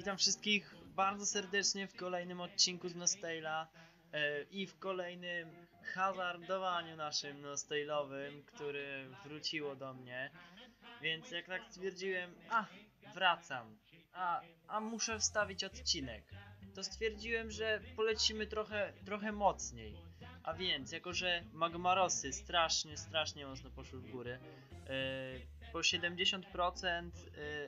witam wszystkich bardzo serdecznie w kolejnym odcinku z Nostale'a e, i w kolejnym hazardowaniu naszym Nostale'owym, które wróciło do mnie. Więc jak tak stwierdziłem, a wracam, a, a muszę wstawić odcinek, to stwierdziłem, że polecimy trochę, trochę mocniej. A więc, jako że Magmarosy strasznie, strasznie mocno poszły w górę, e, po 70%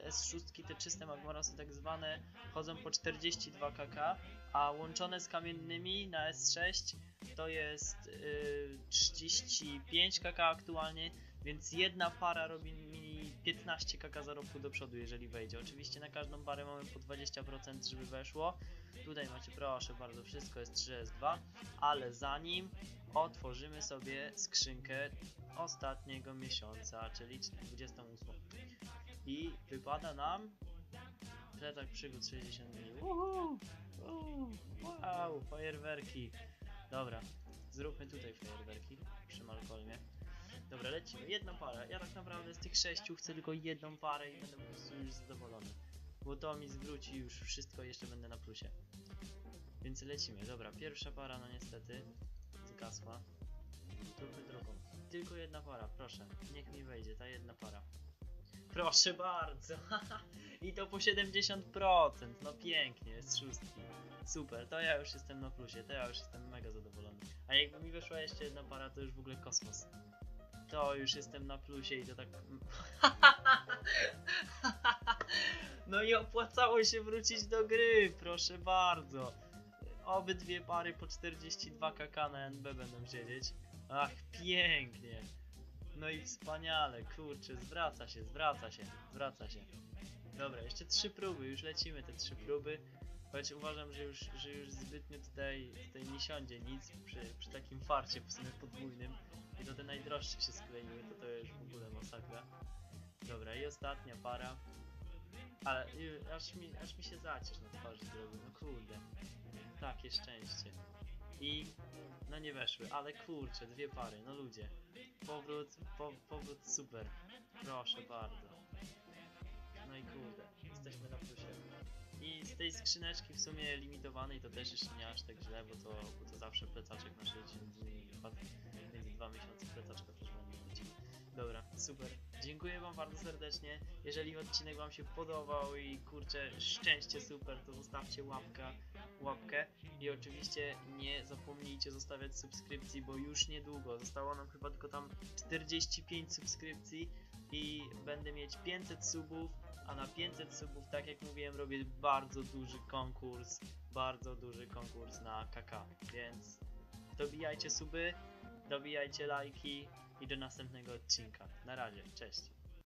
e, S6, te czyste Magmarosy tak zwane, chodzą po 42 kk, a łączone z kamiennymi na S6 to jest y, 35 kk aktualnie, więc jedna para robi 15 kk zarobku do przodu, jeżeli wejdzie. Oczywiście na każdą parę mamy po 20%, żeby weszło. Tutaj macie proszę bardzo, wszystko jest 3S2, ale zanim otworzymy sobie skrzynkę ostatniego miesiąca, czyli 28. I wypada nam plecak przygód 60 dni. Uhu, uhu, wow, fajerwerki. Dobra, zróbmy tutaj fajerwerki przy Malcolmie. Dobra, lecimy. Jedna para. Ja tak naprawdę z tych sześciu chcę tylko jedną parę i będę po prostu już zadowolony. Bo to mi zwróci już wszystko jeszcze będę na plusie. Więc lecimy. Dobra, pierwsza para, no niestety zgasła. Zróbmy drugą. Tylko jedna para, proszę. Niech mi wejdzie ta jedna para. Proszę bardzo. I to po 70%. No pięknie, jest szóstki. Super, to ja już jestem na plusie, to ja już jestem mega zadowolony. A jakby mi weszła jeszcze jedna para, to już w ogóle kosmos. To już jestem na plusie i to tak... No i opłacało się wrócić do gry, proszę bardzo. Obydwie pary po 42 kk na NB będą siedzieć. Ach, pięknie. No i wspaniale, kurczę, zwraca się, zwraca się, zwraca się. Dobra, jeszcze trzy próby, już lecimy te trzy próby. Choć uważam, że już, że już zbytnio tutaj, tutaj nie siądzie nic przy, przy takim farcie w sumie podwójnym. I to te najdroższe się skleiły, to to już w ogóle masakra. Dobra, i ostatnia para. Ale aż mi, aż mi się zacierz na twarzy zrobił, no kurde. Takie szczęście. I no nie weszły, ale kurczę, dwie pary, no ludzie. Powrót, po, powrót super. Proszę bardzo. No i kurde, jesteśmy na plusie. I z tej skrzyneczki w sumie limitowanej to też jeszcze nie aż tak źle, bo to, bo to zawsze plecaczek na 60 super. Dziękuję wam bardzo serdecznie. Jeżeli odcinek wam się podobał i kurczę, szczęście super, to zostawcie łapka, łapkę. I oczywiście nie zapomnijcie zostawiać subskrypcji, bo już niedługo, zostało nam chyba tylko tam 45 subskrypcji i będę mieć 500 subów, a na 500 subów, tak jak mówiłem, robię bardzo duży konkurs, bardzo duży konkurs na KK, więc dobijajcie suby, dobijajcie lajki i do następnego odcinka. Na razie, cześć.